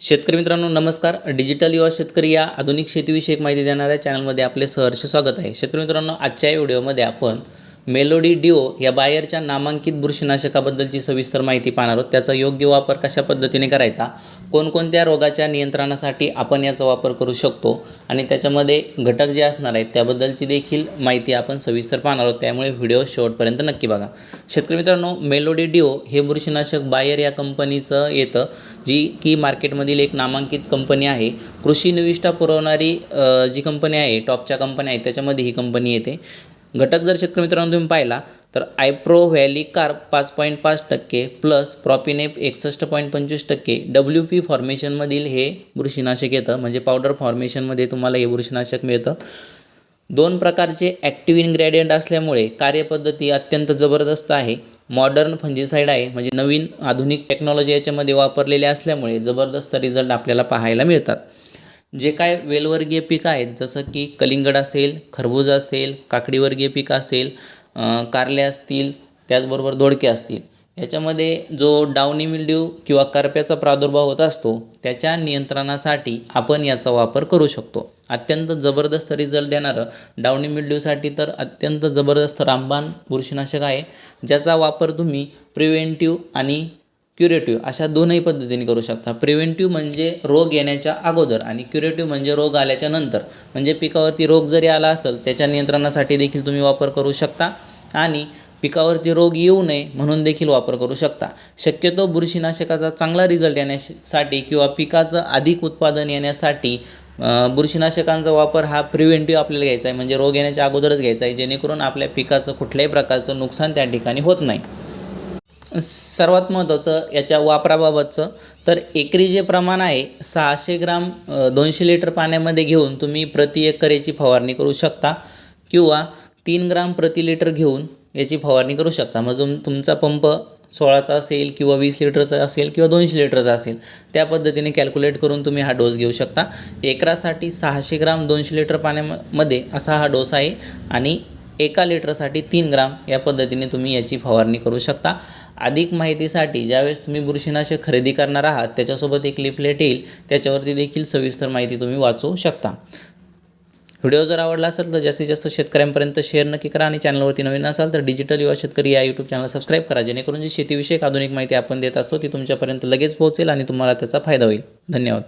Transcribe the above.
शेतकरी मित्रांनो नमस्कार. डिजिटल युवा शेतकरी या आधुनिक शेतीविषयक माहिती देणाऱ्या चॅनलमध्ये आपले सहर्ष स्वागत आहे. शेतकरी मित्रांनो आजच्या व्हिडिओमध्ये आपण मेलोडी डिओ या बायरच्या नामांकित बुरशीनाशकाबद्दलची सविस्तर माहिती पाहणार आहोत. त्याचा योग्य वापर कशा पद्धतीने करायचा कोणकोणत्या रोगाच्या नियंत्रणासाठी आपण याचा वापर करू शकतो आणि त्याच्यामध्ये घटक जे असणार आहेत त्याबद्दलची देखील माहिती आपण सविस्तर पाहणार आहोत. त्यामुळे व्हिडिओ शेवटपर्यंत नक्की बघा. शेतकरी मित्रांनो मेलोडी डिओ हे बुरशीनाशक बायर या कंपनीचं येतं जी की मार्केटमधील एक नामांकित कंपनी आहे. कृषी निविष्ठा पुरवणारी जी कंपनी आहे टॉपच्या कंपन्या आहेत त्याच्यामध्ये ही कंपनी येते. घटक जर शेतकरी मित्रांनो तुम्ही पाहिला तर आयप्रो व्हॅली कार्प पाच पॉईंट पाच टक्के प्लस प्रॉपिनेप एकसष्ट पॉईंट पंचवीस टक्के डब्ल्यू पी फॉर्मेशनमधील हे बुरशीनाशक येतं. म्हणजे पावडर फॉर्मेशनमध्ये तुम्हाला हे बुरशीनाशक मिळतं. दोन प्रकारचे ॲक्टिव्ह इन्ग्रॅडियंट असल्यामुळे कार्यपद्धती अत्यंत जबरदस्त आहे. मॉडर्न फंजीसाईड आहे. म्हणजे नवीन आधुनिक टेक्नॉलॉजी याच्यामध्ये वापरलेले असल्यामुळे जबरदस्त रिझल्ट आपल्याला पाहायला मिळतात. जे काय वेलवर्गीय पिकं आहेत जसं की कलिंगड असेल खरबूज असेल काकडीवर्गीय पिकं असेल कारले असतील त्याचबरोबर दोडके असतील याच्यामध्ये जो डाउनी मिल्ड्यू किंवा करप्याचा प्रादुर्भाव होत असतो त्याच्या नियंत्रणासाठी आपण याचा वापर करू शकतो. अत्यंत जबरदस्त रिझल्ट देणारं डाउनी मिल्ड्यूसाठी तर अत्यंत जबरदस्त रामबाण बुरशीनाशक आहे ज्याचा वापर तुम्ही प्रिव्हेंटिव्ह आणि क्युरेटिव्ह अशा दोनही पद्धतीने करू शकता. प्रिव्हेंटिव्ह म्हणजे रोग येण्याच्या अगोदर आणि क्युरेटिव्ह म्हणजे रोग आल्याच्यानंतर. म्हणजे पिकावरती रोग जरी आला असेल त्याच्या नियंत्रणासाठी देखील तुम्ही वापर करू शकता आणि पिकावरती रोग येऊ नये म्हणून देखील वापर करू शकता. शक्यतो बुरशीनाशकाचा चांगला रिझल्ट येण्यासाठी किंवा पिकाचं अधिक उत्पादन येण्यासाठी बुरशीनाशकांचा वापर हा प्रिव्हेंटिव्ह आपल्याला घ्यायचा आहे. म्हणजे रोग येण्याच्या अगोदरच घ्यायचा आहे जेणेकरून आपल्या पिकाचं कुठल्याही प्रकारचं नुकसान त्या ठिकाणी होत नाही. सर्वात महत्त्वाचं याच्या वापराबाबतचं तर एकरी जे प्रमाण आहे सहाशे ग्राम दोनशे लिटर पाण्यामध्ये घेऊन तुम्ही प्रति एकर याची फवारणी करू शकता किंवा तीन ग्राम प्रति लिटर घेऊन याची फवारणी करू शकता. मग तुमचा पंप सोळाचा असेल किंवा वीस लिटरचा असेल किंवा दोनशे लिटरचा असेल त्या पद्धतीने कॅल्क्युलेट करून तुम्ही हा डोस घेऊ शकता. एकरासाठी सहाशे ग्राम दोनशे लिटर पाण्यामध्ये असा हा डोस आहे आणि एका लिटरसाठी तीन ग्राम या पद्धतीने तुम्ही याची फवारणी करू शकता. अधिक माहितीसाठी ज्यावेळेस तुम्ही बुरशीनाशक खरेदी करणार आहात त्याच्यासोबत एक लिफलेट येईल. त्याच्यावरती देखील सविस्तर माहिती तुम्ही वाचू शकता. व्हिडिओ जर आवडला असेल तर जास्तीत जास्त शेतकऱ्यांपर्यंत शेअर नक्की करा आणि चॅनलवरती नवीन असाल तर डिजिटल युवा शेतकरी या यूट्यूब चॅनल सबस्क्राईब करा. जेणेकरून जी शेतीविषयक आधुनिक माहिती आपण देत असतो ती तुमच्यापर्यंत लगेच पोहोचेल आणि तुम्हाला त्याचा फायदा होईल. धन्यवाद.